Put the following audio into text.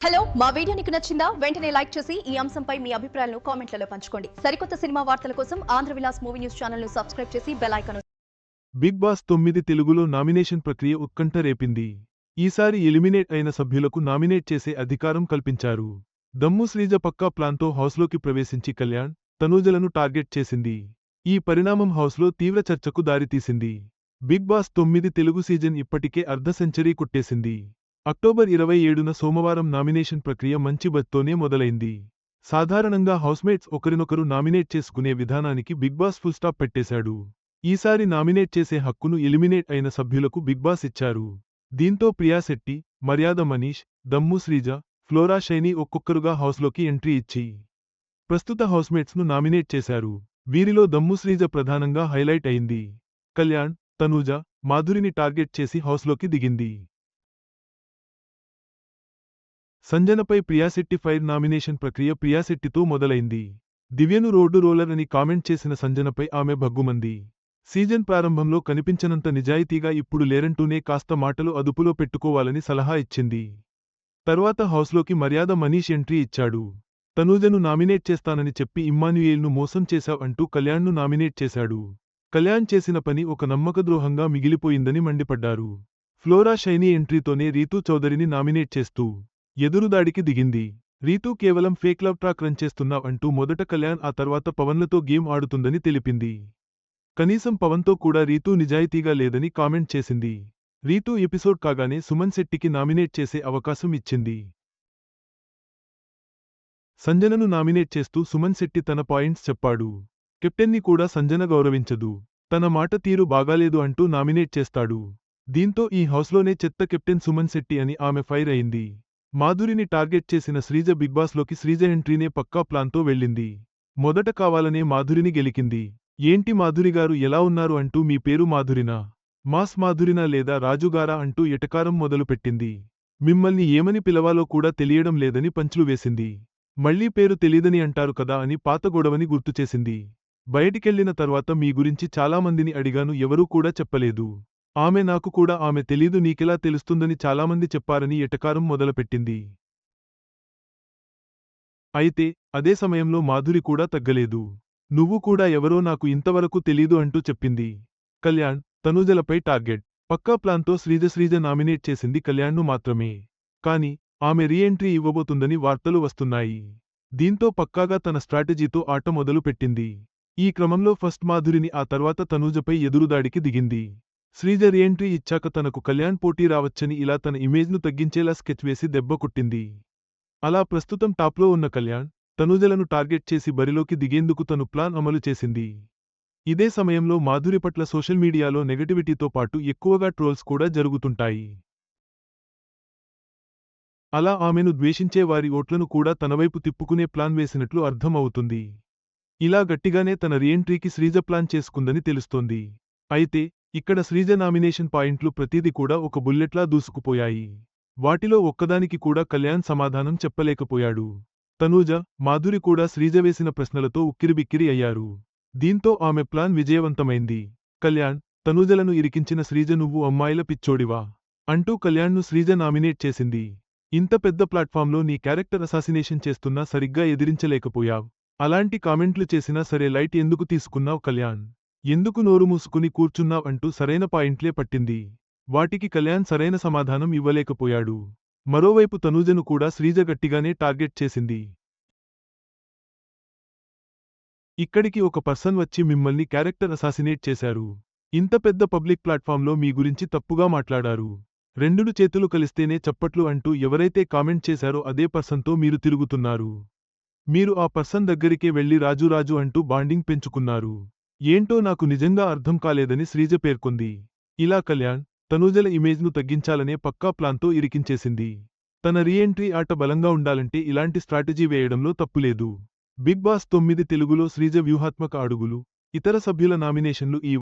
Hello మా video నీకు నచ్చిందా? వెంటనే లైక్ చేసి ఈ అంశంపై మీ అభిప్రాయాలను కామెంట్లలో పంచుకోండి. సరికొత్త సినిమా వార్తల కోసం ఆంధ్ర విలాస్ మూవీ న్యూస్ ఛానల్ను సబ్స్క్రైబ్ చేసి బెల్ బిగ్ బాస్ తొమ్మిది తెలుగులో నామినేషన్ ప్రక్రియ ఉత్కంఠ రేపింది. ఈసారి ఎలిమినేట్ అయిన సభ్యులకు నామినేట్ చేసే అధికారం కల్పించారు. దమ్ము శ్రీజ పక్కా ప్లాన్తో హౌస్లోకి ప్రవేశించి కళ్యాణ్ తనూజలను టార్గెట్ చేసింది. ఈ పరిణామం హౌస్లో తీవ్ర చర్చకు దారితీసింది. బిగ్ బాస్ తొమ్మిది తెలుగు సీజన్ ఇప్పటికే అర్ధ సెంచరీ కొట్టేసింది. అక్టోబర్ ఇరవై ఏడున సోమవారం నామినేషన్ ప్రక్రియ మంచి బత్తోనే మొదలైంది. సాధారణంగా హౌస్మేట్స్ ఒకరినొకరు నామినేట్ చేసుకునే విధానానికి బిగ్ బాస్ ఫుల్ స్టాప్ పెట్టేశాడు. ఈసారి నామినేట్ చేసే హక్కును ఎలిమినేట్ అయిన సభ్యులకు బిగ్ బాస్ ఇచ్చారు. దీంతో ప్రియాశెట్టి మర్యాద మనీష్ దమ్ము శ్రీజ ఫ్లోరా శైని ఒక్కొక్కరుగా హౌస్లోకి ఎంట్రీ ఇచ్చి ప్రస్తుత హౌస్మేట్స్ను నామినేట్ చేశారు. వీరిలో దమ్ము శ్రీజ ప్రధానంగా హైలైట్ అయింది. కళ్యాణ్ తనూజ మాధురిని టార్గెట్ చేసి హౌస్లోకి దిగింది. సంజనపై ప్రియాశెట్టి ఫైర్ నామినేషన్ ప్రక్రియ ప్రియాశెట్టితో మొదలైంది. దివ్యను రోడ్డు రోలర్ అని కామెంట్ చేసిన సంజనపై ఆమె భగ్గుమంది. సీజన్ ప్రారంభంలో కనిపించనంత నిజాయితీగా ఇప్పుడు లేరంటూనే కాస్త మాటలు అదుపులో పెట్టుకోవాలని సలహా ఇచ్చింది. తర్వాత హౌస్లోకి మర్యాద మనీష్ ఎంట్రీ ఇచ్చాడు. తనూజను నామినేట్ చేస్తానని చెప్పి ఇమ్మాన్యుయేల్ను మోసం చేశావ్ అంటూ కళ్యాణ్ను నామినేట్ చేశాడు. కళ్యాణ్ చేసిన పని ఒక నమ్మకద్రోహంగా మిగిలిపోయిందని మండిపడ్డారు. ఫ్లోరా షైనీ ఎంట్రీతోనే రీతూ చౌదరిని నామినేట్ చేస్తూ ఎదురుదాడికి దిగింది. రీతూ కేవలం ఫేక్ లవ్ ట్రాక్ రన్ చేస్తున్నావ్ అంటూ మొదట కళ్యాణ్ ఆ తర్వాత పవన్లతో గేమ్ ఆడుతుందని తెలిపింది. కనీసం పవన్తో కూడా రీతూ నిజాయితీగా లేదని కామెంట్ చేసింది. రీతూ ఎపిసోడ్ కాగానే సుమన్ శెట్టికి నామినేట్ చేసే అవకాశం ఇచ్చింది. సంజనను నామినేట్ చేస్తూ సుమన్ శెట్టి తన పాయింట్స్ చెప్పాడు. కెప్టెన్ని కూడా సంజన గౌరవించదు. తన మాట తీరు బాగాలేదు అంటూ నామినేట్ చేస్తాడు. దీంతో ఈ హౌస్లోనే చెత్త కెప్టెన్ సుమన్ శెట్టి అని ఆమె ఫైర్ అయింది. మాధురిని టార్గెట్ చేసిన శ్రీజ బిగ్ బాస్లోకి శ్రీజ ఎంట్రీనే పక్కా ప్లాన్తో వెళ్ళింది. మొదట కావాలనే మాధురిని గెలికింది. ఏంటి మాధురిగారు ఎలా ఉన్నారు అంటూ మీ పేరు మాధురినా? మాస్ మాధురినా లేదా రాజుగారా అంటూ ఎటకారం మొదలుపెట్టింది మిమ్మల్ని ఏమని పిలవాలో కూడా తెలియడం లేదని పంచులు వేసింది. మళ్ళీ పేరు తెలీదని అంటారు కదా అని పాత గొడవని గుర్తుచేసింది బయటికెళ్ళిన తర్వాత మీ గురించి చాలామందిని అడిగాను ఎవరూ కూడా చెప్పలేదు. ఆమె నాకు కూడా ఆమె తెలీదు నీకెలా తెలుస్తుందని చాలామంది చెప్పారని ఎటకారం మొదలుపెట్టింది. అయితే అదే సమయంలో మాధురి కూడా తగ్గలేదు. నువ్వు కూడా ఎవరో నాకు ఇంతవరకు తెలీదు అంటూ చెప్పింది. కళ్యాణ్ తనూజలపై టార్గెట్. పక్కా ప్లాన్తో శ్రీజ శ్రీజ నామినేట్ చేసింది కళ్యాణ్ను మాత్రమే. కాని ఆమె రీఎంట్రీ ఇవ్వబోతుందని వార్తలు వస్తున్నాయి. దీంతో పక్కాగా తన స్ట్రాటజీతో ఆట మొదలు పెట్టింది ఈ క్రమంలో ఫస్ట్ మాధురిని ఆ తర్వాత తనూజపై ఎదురుదాడికి దిగింది. శ్రీజ ఎంట్రీ ఇచ్చాక తనకు కళ్యాణ్ పోటీ రావచ్చని ఇలా తన ఇమేజ్ను తగ్గించేలా స్కెచ్ వేసి దెబ్బకొట్టింది అలా ప్రస్తుతం టాప్లో ఉన్న కళ్యాణ్ తనూజలను టార్గెట్ చేసి బరిలోకి దిగేందుకు తను ప్లాన్ అమలు చేసింది. ఇదే సమయంలో మాధురి పట్ల సోషల్ మీడియాలో నెగటివిటీతో పాటు ఎక్కువగా ట్రోల్స్ కూడా జరుగుతుంటాయి. అలా ఆమెను ద్వేషించే వారి ఓట్లను కూడా తనవైపు తిప్పుకునే ప్లాన్ వేసినట్లు అర్థం అవుతుంది ఇలా గట్టిగానే తన రీఎంట్రీకి శ్రీజ ప్లాన్ చేసుకుందని తెలుస్తోంది. అయితే ఇక్కడ శ్రీజ నామినేషన్ పాయింట్లు ప్రతిదీ కూడా ఒక బుల్లెట్లా దూసుకుపోయాయి. వాటిలో ఒక్కదానికి కూడా కళ్యాణ్ సమాధానం చెప్పలేకపోయాడు. తనూజ మాధురి కూడా శ్రీజ వేసిన ప్రశ్నలతో ఉక్కిరిబిక్కిరి అయ్యారు. దీంతో ఆమె ప్లాన్ విజయవంతమైంది. కళ్యాణ్ తనూజలను ఇరికించిన శ్రీజ నువ్వు అమ్మాయిల పిచ్చోడివా అంటూ కళ్యాణ్ను శ్రీజ నామినేట్ చేసింది. ఇంత పెద్ద ప్లాట్ఫామ్లో నీ క్యారెక్టర్ అసాసినేషన్ చేస్తున్నా సరిగ్గా ఎదిరించలేకపోయావ్. అలాంటి కామెంట్లు చేసినా సరే లైట్ ఎందుకు తీసుకున్నావు కళ్యాణ్? ఎందుకు నోరు మూసుకుని కూర్చున్నావ్ అంటూ సరైన పాయింట్లే పట్టింది. వాటికి కళ్యాణ్ సరైన సమాధానం ఇవ్వలేకపోయాడు. మరోవైపు తనూజను కూడా శ్రీజ గట్టిగానే టార్గెట్ చేసింది. ఇక్కడికి ఒక పర్సన్ వచ్చి మిమ్మల్ని క్యారెక్టర్ అసాసినేట్ చేశారు. ఇంత పెద్ద పబ్లిక్ ప్లాట్ఫామ్లో మీ గురించి తప్పుగా మాట్లాడారు. రెండును చేతులు కలిస్తేనే చప్పట్లు అంటూ ఎవరైతే కామెంట్ చేశారో అదే పర్సన్తో మీరు తిరుగుతున్నారు. మీరు ఆ పర్సన్ దగ్గరికే వెళ్ళి రాజు రాజు అంటూ బాండింగ్ పెంచుకున్నారు. ఏంటో నాకు నిజంగా అర్థం కాలేదని శ్రీజ పేర్కొంది. ఇలా కళ్యాణ్ తనూజల ఇమేజ్ను తగ్గించాలనే పక్కా ప్లాన్తో ఇరికించేసింది. తన రీఎంట్రీ ఆట బలంగా ఉండాలంటే ఇలాంటి స్ట్రాటజీ వేయడంలో తప్పులేదు. బిగ్ బాస్ తొమ్మిది తెలుగులో శ్రీజ వ్యూహాత్మక అడుగులు ఇతర సభ్యుల నామినేషన్లు ఈ